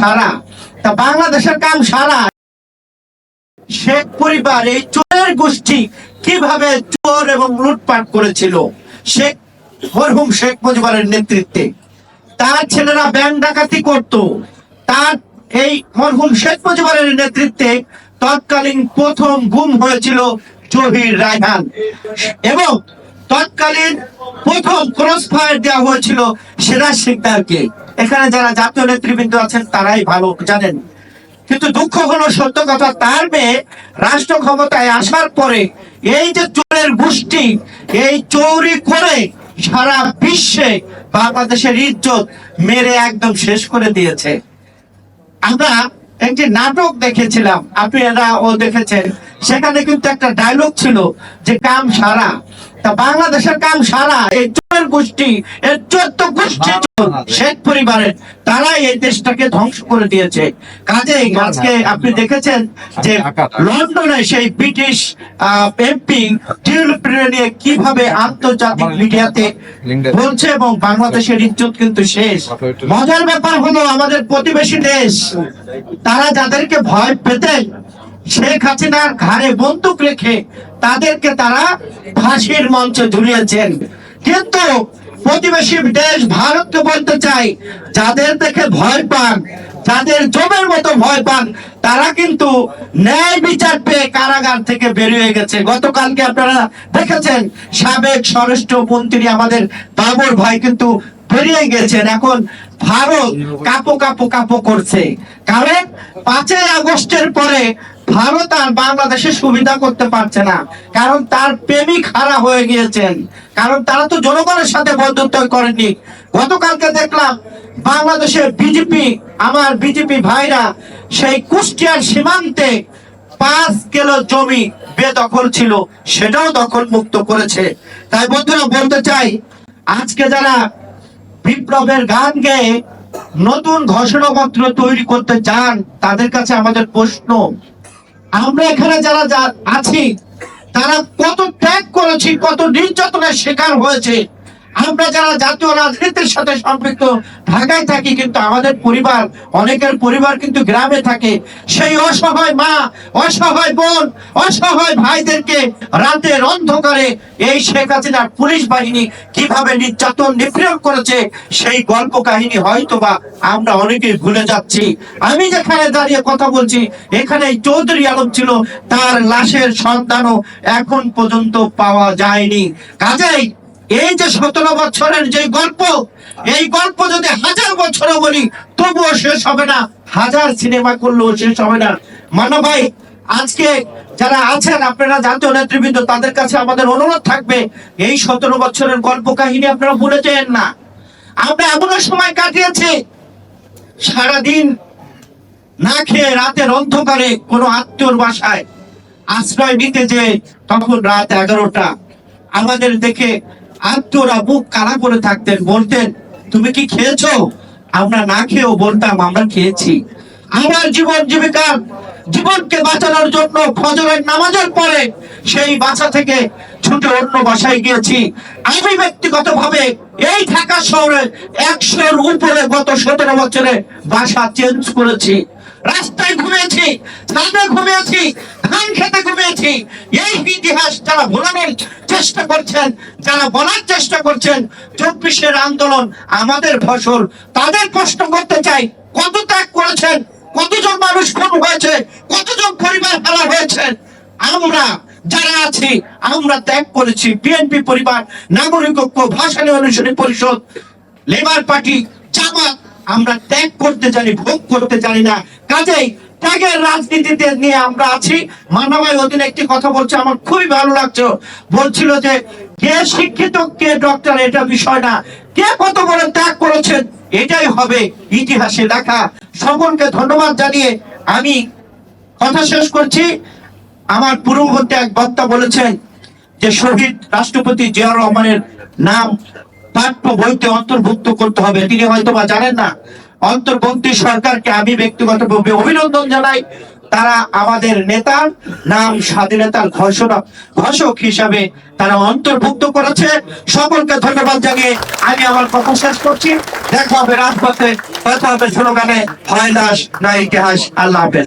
সারা। তা বাংলাদেশের কাম সারা। শেখ পরিবার এই চোরের গোষ্ঠী কীভাবে চোর এবং লুটপাট করেছিল? শেখ, মরহুম শেখ মুজিবের নেতৃত্বে। তার ছেলেরা ব্যাংক ডাকাতি করত। তার এই মরহুম শেখ মুজিবের নেতৃত্বে তৎকালীন প্রথম গুম হয়েছিল জহির রায়হান। এবং তৎকালীন প্রথম ক্রস ফায়ার দেওয়া হয়েছিল সিরাজ শিকদারকে। এখানে যারা জাতীয় নেতৃবৃন্দ আছেন তারাই ভালো জানেন। কিন্তু দুঃখ হলো সত্য কথা, তার মেয়ে রাষ্ট্র ক্ষমতায় আসার পরে এই যে চোরের গোষ্ঠী, এই চৌরি করে সারা বিশ্বে বাংলাদেশের ইজ্জত মেরে একদম শেষ করে দিয়েছে। আমরা একটি নাটক দেখেছিলাম, আপনি এরা ও দেখেছেন। সেখানে কিন্তু একটা ডায়লগ ছিল যে কাম সারা। তা বাংলাদেশের কাম সারা, এই চোরের গোষ্ঠী এর চোদ্দ গোষ্ঠী শেখ পরিবারের। তারাই এই দেশটাকে ধ্বংস করে দিয়েছে। কাজেই আজকে আপনি দেখেছেন যে লন্ডনে সেই ব্রিটিশ এমপি নিয়ে কীভাবে আন্তর্জাতিক মিডিয়াতে বলছে এবং বাংলাদেশের ইজ্জত কিন্তু শেষ। মজার ব্যাপার হলো আমাদের প্রতিবেশী দেশ। তারা যাদেরকে ভয় পেতেন শেখ হাসিনার ঘাড়ে বন্দুক রেখে তাদেরকে তারা ফাঁসির মঞ্চে ঝুলিয়েছেন। কিন্তু প্রতিবেশী দেশ ভারতকে বলতে চাই, যাদের দেখে ভয় পান, যাদের জমের মতো ভয় পান, তারা কিন্তু ন্যায় বিচার পেয়ে কারাগার থেকে বেরিয়ে গেছে। গতকালকে আপনারা দেখেছেন, সাবেক স্বরাষ্ট্র মন্ত্রী আমাদের বাবর ভাই কিন্তু বেরিয়ে গেছেন। এখন ভারত কাপো কাপো কাপো করছে। কারণ পাঁচই আগস্টের পরে ভারত আর বাংলাদেশে সুবিধা করতে পারছে না। কারণ তার প্রেমিক হারা হয়ে গিয়েছেন। কারণ তারা তো জনগণের সাথে বন্ধুত্ব করেনি। গতকালকে দেখলাম বাংলাদেশের বিজেপি, আমার বিজেপি ভাইরা সেই কুষ্টিয়ার সীমান্তে পাঁচ কিলো জমি বেদখল ছিল, সেটাও দখল মুক্ত করেছে। তাই বন্ধুরা, বলতে চাই, আজকে যারা বিপ্লবের গান গেয়ে নতুন ঘোষণাপত্র তৈরি করতে চান, তাদের কাছে আমাদের প্রশ্ন আমরা এখানে যারা আছি তারা কত ত্যাগ করেছি কত নির্যাতনের শিকার হয়েছে। আমরা যারা জাতীয় রাজনীতির সাথে সম্পৃক্ত, ঢাকায় থাকি কিন্তু আমাদের পরিবার, অনেকের পরিবার কিন্তু গ্রামে থাকে। সেই অসহায় মা, অসহায় বোন, অসহায় ভাইদেরকে রাতের অন্ধকারে এই শেখ হাসিনার পুলিশ বাহিনী কীভাবে নির্যাতন, নিপীড়ন করেছে, সেই গল্প কাহিনী হয়তো বা আমরা অনেকেই ভুলে যাচ্ছি। আমি যেখানে দাঁড়িয়ে কথা বলছি এখানে চৌধুরী আলম ছিল, তার লাশের সন্তানও এখন পর্যন্ত পাওয়া যায়নি। কাজেই এই যে সতেরো বছরের যে গল্প, এই গল্প যদি হাজার বছরও বলি, তবুও শেষ হবে না। হাজার সিনেমা করলেও শেষ হবে না। মানো ভাই, আজকে যারা আছেন, আপনারা জাতীয় নেতৃবৃন্দ, তাদের কাছে আমাদের অনুরোধ থাকবে, এই সতেরো বছরের গল্প কাহিনী আপনারা ভুলে যেন না। আমরা এমন সময় কাটিয়েছি, সারাদিন না খেয়ে রাতের অন্ধকারে কোনো আত্মীয়র বাসায় আশ্রয় নিতে যে তখন রাত এগারোটা। আমাদের দেখে আত্মীয়রা বুক কালা করে থাকতেন, বলতেন, তুমি কি খেয়েছো? আমরা না খেয়েও বলতাম, আমরা খেয়েছি। আমার জীবন জীবিকার জীবনকে বাঁচানোর জন্য ফজরের নামাজের পরে সেই বাসা থেকে ছুটে অন্য বাসায় গিয়েছি। আমি ব্যক্তিগতভাবে এই ঢাকা শহরে একশোর উপরে গত সতেরো বছরে বাসা চেঞ্জ করেছি। রাস্তায় ঘুমিয়েছি, ছাদে ঘুমিয়েছি ধান খেতে ঘুমিয়েছি। এই ইতিহাস যারা ভোলানোর চেষ্টা করছেন, যারা বলার চেষ্টা করছেন, চব্বিশের আন্দোলন, আমাদের ফসল, তাদের প্রশ্ন করতে চাই, কত ত্যাগ করেছেন, কতজন মানুষ খুন হয়েছে, কতজন পরিবার হারা হয়েছে? আমরা যারা আছি, আমরা ত্যাগ করেছি। বিএনপি পরিবার, নাগরিক ঐক্য ভাষানী অনুসারী পরিষদ, লেবার পার্টি, জামাত, আমরা ত্যাগ করতে জানি, ভোগ করতে জানি না। কাজেই ত্যাগের রাজনীতিতে নিয়ে আমরা আছি। মানবাই অধীনে একটি কথা বলছে, আমার খুবই ভালো লাগছে। বলছিল যে, কে শিক্ষিত, কে ডক্টর এটা বিষয় না। কে কত বড় ত্যাগ করেছেন এটাই হবে ইতিহাসে লেখা। সকলকে ধন্যবাদ জানিয়ে আমি কথা শেষ করছি। আমার পূর্ববর্তী এক বক্তা বলেছেন যে, শহীদ রাষ্ট্রপতি জিয়া রহমানের নাম পাঠ্য বইতে অন্তর্ভুক্ত করতে হবে। তিনি হয়তো বা জানেন না অন্তর্বর্তী সরকারকে আমি ব্যক্তিগতভাবে অভিনন্দন জানাই। তারা আমাদের নেতার নাম স্বাধীনতার ঘোষণা ঘোষক হিসাবে তারা অন্তর্ভুক্ত করেছে। সকলকে ধন্যবাদ জানিয়ে আমি আমার কথা শেষ করছি। দেখা হবে রাজপথে, কথা হবে স্লোগানে হয় দাস না ইতিহাস, আল্লাহ হাফেজ।